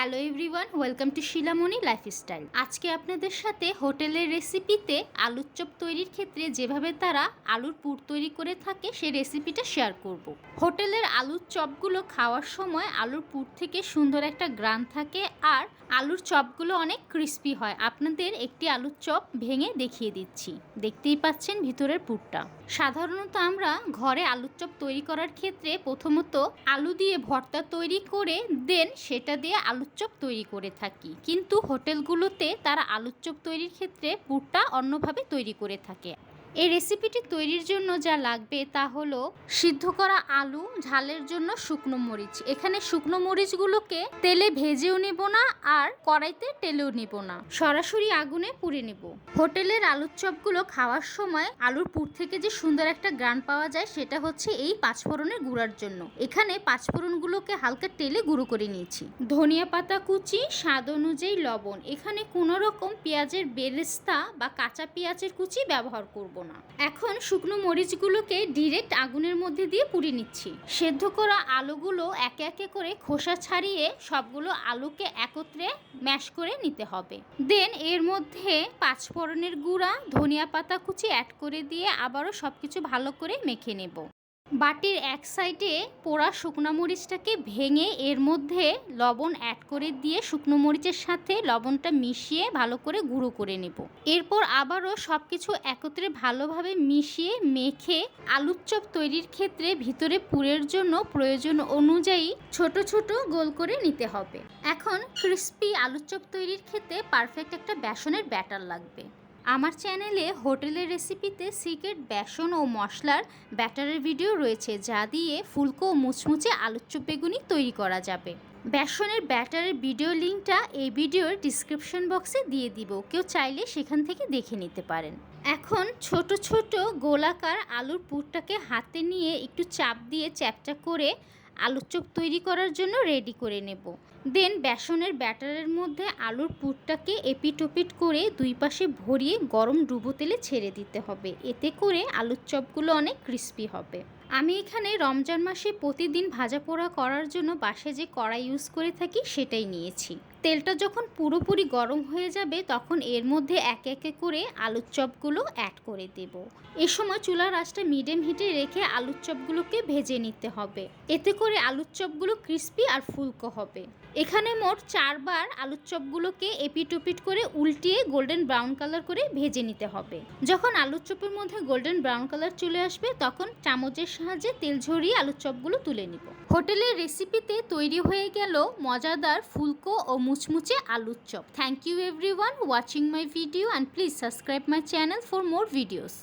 Hello everyone, welcome to Shilamoni lifestyle. আজকে আপনাদের সাথে হোটেলের রেসিপিতে আলুর চপ তৈরির ক্ষেত্রে যেভাবে তারা আলুর পুর তৈরি করে থাকে সেই রেসিপিটা শেয়ার করব। হোটেলের আলুর চপগুলো খাওয়ার সময় আলুর পুর থেকে সুন্দর একটা গ্রান থাকে আর আলুর চপগুলো অনেক ক্রিস্পি হয়। আপনাদের একটি আলুর চপ ভেঙে দেখিয়ে দিচ্ছি। দেখতেই পাচ্ছেন ভিতরের পুরটা। সাধারণত আমরা ঘরে আলুর চপ তৈরি করার ক্ষেত্রে প্রথমত আলু দিয়ে ভর্তা তৈরি করে দেন, সেটা দিয়ে আলুর চপ তৈরি করে থাকি। কিন্তু হোটেলগুলোতে তারা আলুর চপ তৈরির ক্ষেত্রে পুরটা অন্যভাবে তৈরি করে থাকে। এই রেসিপিটি তৈরির জন্য যা লাগবে তা হলো সিদ্ধ করা আলু, ঝালের জন্য শুকনো মরিচ। এখানে শুকনো মরিচগুলোকে তেলে ভেজেও নেব না আর কড়াইতে টেলেও নেব না। সরাসরি আগুনে পুড়ে নেব। হোটেলের আলুর চপগুলো খাওয়ার সময় আলুর পুর থেকে যে সুন্দর একটা গ্রান পাওয়া যায় সেটা হচ্ছে এই পাঁচফোড়নের গুঁড়ার জন্য। এখানে পাঁচফোড়নগুলোকে হালকা তেলে গুঁড়ো করে নিয়েছি। ধনিয়া পাতা কুচি, স্বাদ অনুযায়ী লবণ। এখানে কোনো রকম পেঁয়াজের বেরেস্তা বা কাঁচা পেঁয়াজের কুচি ব্যবহার করব। না। এখন শুকনো মরিচগুলোকে ডিরেক্ট আগুনের মধ্যে দিয়ে পুড়ে নিচ্ছি। সেদ্ধ করা আলুগুলো একে একে করে খোসা ছাড়িয়ে সবগুলো আলুকে একত্রে ম্যাশ করে নিতে হবে। দেন এর মধ্যে পাঁচফোড়নের গুঁড়া, ধনিয়া পাতা কুচি অ্যাড করে দিয়ে আবারও সব কিছু ভালো করে মেখে নেব। বাটির এক সাইডে পোড়া শুকনো মরিচটাকে ভেঙে এর মধ্যে লবণ অ্যাড করে দিয়ে শুকনো মরিচের সাথে লবণটা মিশিয়ে ভালো করে গুঁড়ো করে নেব। এরপর আবারও সব কিছু একত্রে ভালোভাবে মিশিয়ে মেখে আলুর চপ তৈরির ক্ষেত্রে ভিতরে পুরের জন্য প্রয়োজন অনুযায়ী ছোট ছোট গোল করে নিতে হবে। এখন ক্রিস্পি আলুর চপ তৈরির ক্ষেত্রে পারফেক্ট একটা বেসনের ব্যাটার লাগবে। আমার চ্যানেলে হোটেলের রেসিপিতে সিক্রেট বেসন ও মশলার ব্যাটারের ভিডিও রয়েছে, যা দিয়ে ফুলকো ও মুচমুচে আলুর চপ বেগুনি তৈরি করা যাবে। বেসনের ব্যাটারের ভিডিও লিঙ্কটা এই ভিডিওর ডিসক্রিপশন বক্সে দিয়ে দিব। কেউ চাইলে সেখান থেকে দেখে নিতে পারেন। এখন ছোট ছোট গোলাকার আলুর পুরটাকে হাতে নিয়ে একটু চাপ দিয়ে চ্যাপটা করে আলুর চপ তৈরি করার জন্য রেডি করে নেব। দেন বেসনের ব্যাটারের মধ্যে আলুর পুরটাকে এপিটোপিট করে দুই পাশে ভরিয়ে গরম ডুবো তেলে ছেড়ে দিতে হবে। এতে করে আলুর চপগুলো অনেক ক্রিস্পি হবে। আমি এখানে রমজান মাসে প্রতিদিন ভাজা পোড়া করার জন্য বাসে যে কড়াই ইউজ করে থাকি সেটাই নিয়েছি। তেলটা যখন পুরোপুরি গরম হয়ে যাবে, তখন এর মধ্যে এক একে করে আলুর চপগুলো অ্যাড করে দেব। এ সময় চুলার আঁচটা মিডিয়াম হিটে রেখে আলুর চপগুলোকে ভেজে নিতে হবে। এতে করে আলুর চপগুলো ক্রিস্পি আর ফুলকো হবে। এখানে মোট চারবার আলুর চপগুলোকে এপিটোপিট করে উল্টিয়ে গোল্ডেন ব্রাউন কালার করে ভেজে নিতে হবে। যখন আলুর চপের মধ্যে গোল্ডেন ব্রাউন কালার চলে আসবে, তখন চামচের সাহায্যে তেল ঝরিয়ে আলুর চপগুলো তুলে নিব। হোটেলের রেসিপিতে তৈরি হয়ে গেল মজাদার ফুলকো ও মুচমুচে আলুর chop. Thank you everyone watching my video and please subscribe my channel for more videos